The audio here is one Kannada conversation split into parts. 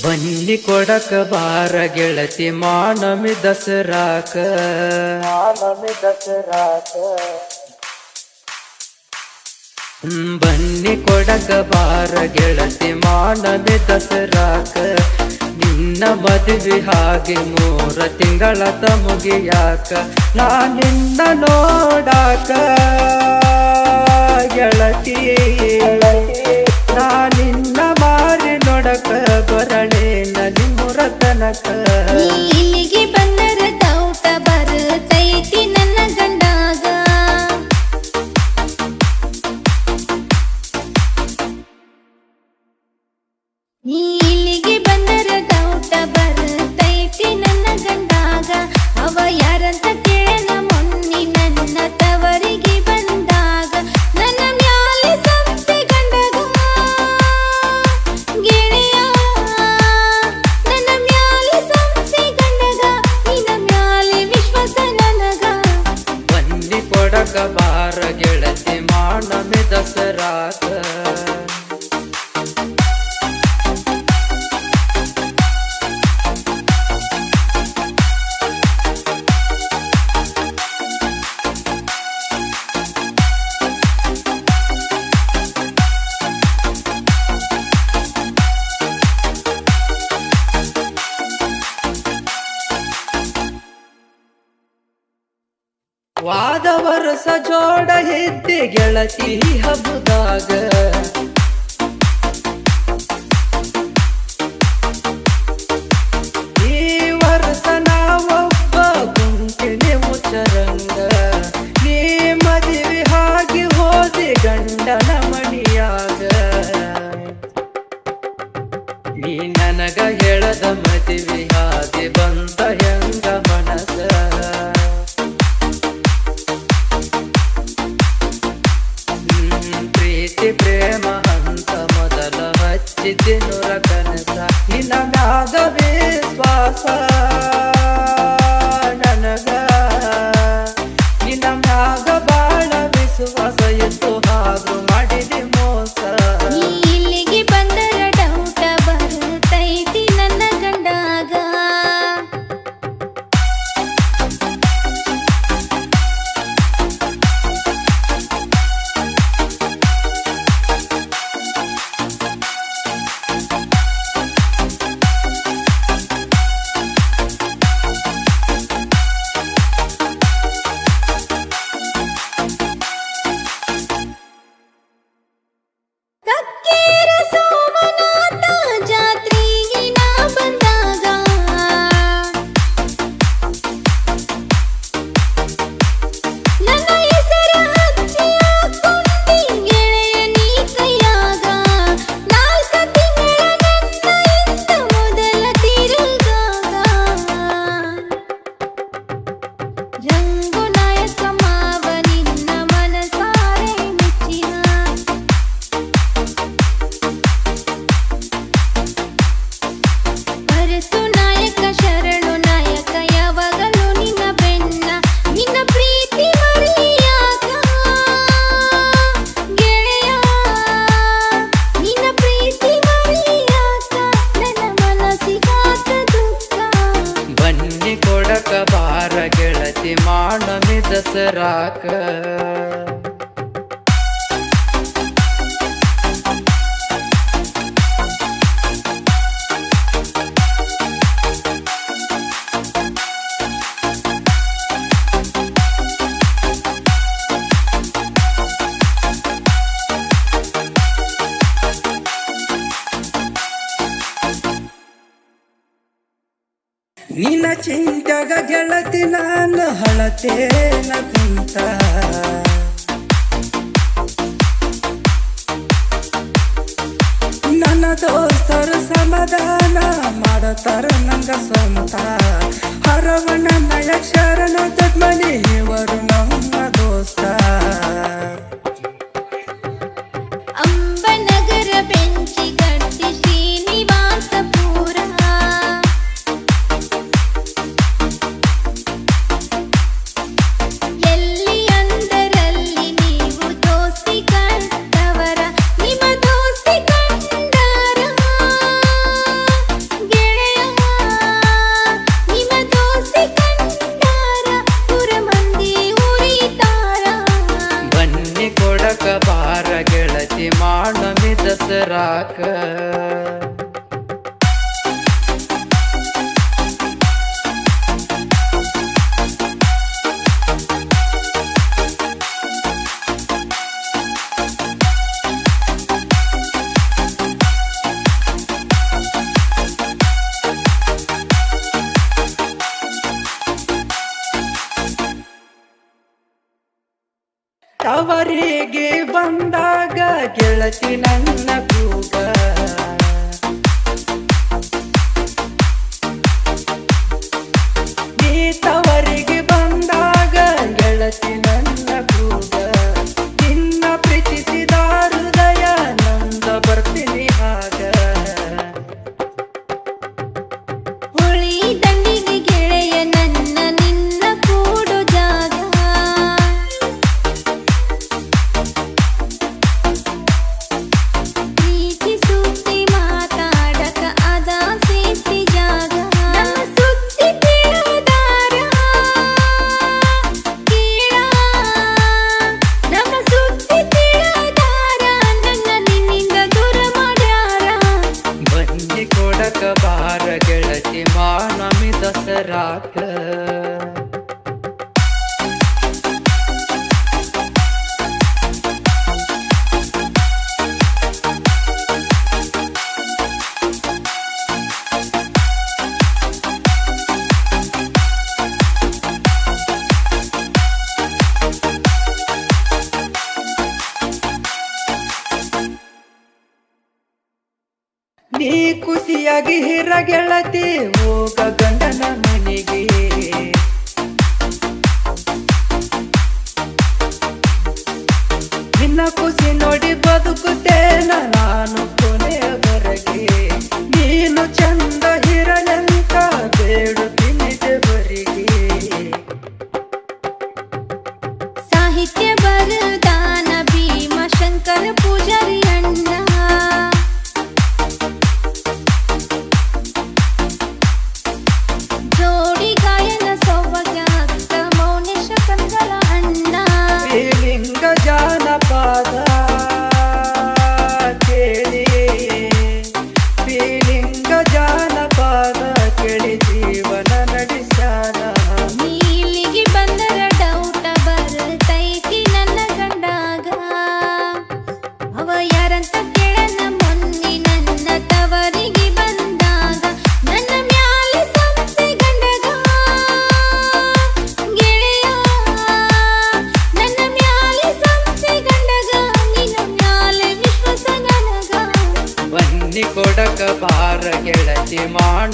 ಬನ್ನಿ ಕೊಡಕ ಬಾರ ಗೆಳತಿ ಮಾನಮಿ ದಸರಾಕ. ಮಾನಮಿ ದಸರಾಕ. ಬನ್ನಿ ಕೊಡಕ ಬಾರ ಗೆಳತಿ ಮಾನಮಿ ದಸರಾಕ. ನಿನ್ನ ಮದುವೆ ಹಾಗೆ ಮೂರ ತಿಂಗಳ ಮುಗಿಯಾಕ. ನಾ ನಿನ್ನ ನೋಡಾಕ. ಗೆಳತಿ ನಾ like that. ವಾದವರ ವರ್ಷ ಜೋಡ ಹೆದ್ದೆ ಗೆಳತಿ ಹಬ್ಬದಾಗ. ಪ್ರೀತಿ ಪ್ರೇಮ ಅಂತ ಮೊದಲ ಹಚ್ಚಿದ್ದೆ ನುರ ಕನಸ ನಿನ್ನ ಮ್ಯಾಗ ವಿಶ್ವಾಸ ನನಗ ನಿನ್ನ ಮ್ಯಾಗ ಬಾಳ ವಿಶ್ವಾಸ दसरा कर। ನಿನ್ನ ಚಿಂತೆಗ ಗೆಳತಿ ನಾನು ಹಳತೇನ ಕುಂತ ನನ್ನ ದೋಸ್ತರು ಸಮಾಧಾನ ಮಾಡತಾರ ನಂಗ ಸ್ವಂತ. Baka ತವರಿಗೆ ಬಂದಾಗ ಗೆಳತಿ ನನ್ನ ಕೂಗ. up. ನೀ ಖುಷಿಯಾಗಿ ಹಿರ ಗೆಳತಿ ಹೋಗ ಗಂಡನ ಮನೆಗೆ. ನಿನ್ನ ಖುಷಿ ನೋಡಿ ಬದುಕುತ್ತೇನ ನಾನು.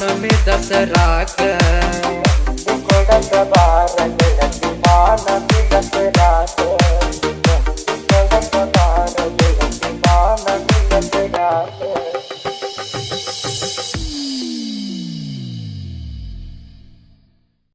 మనమే దసరాక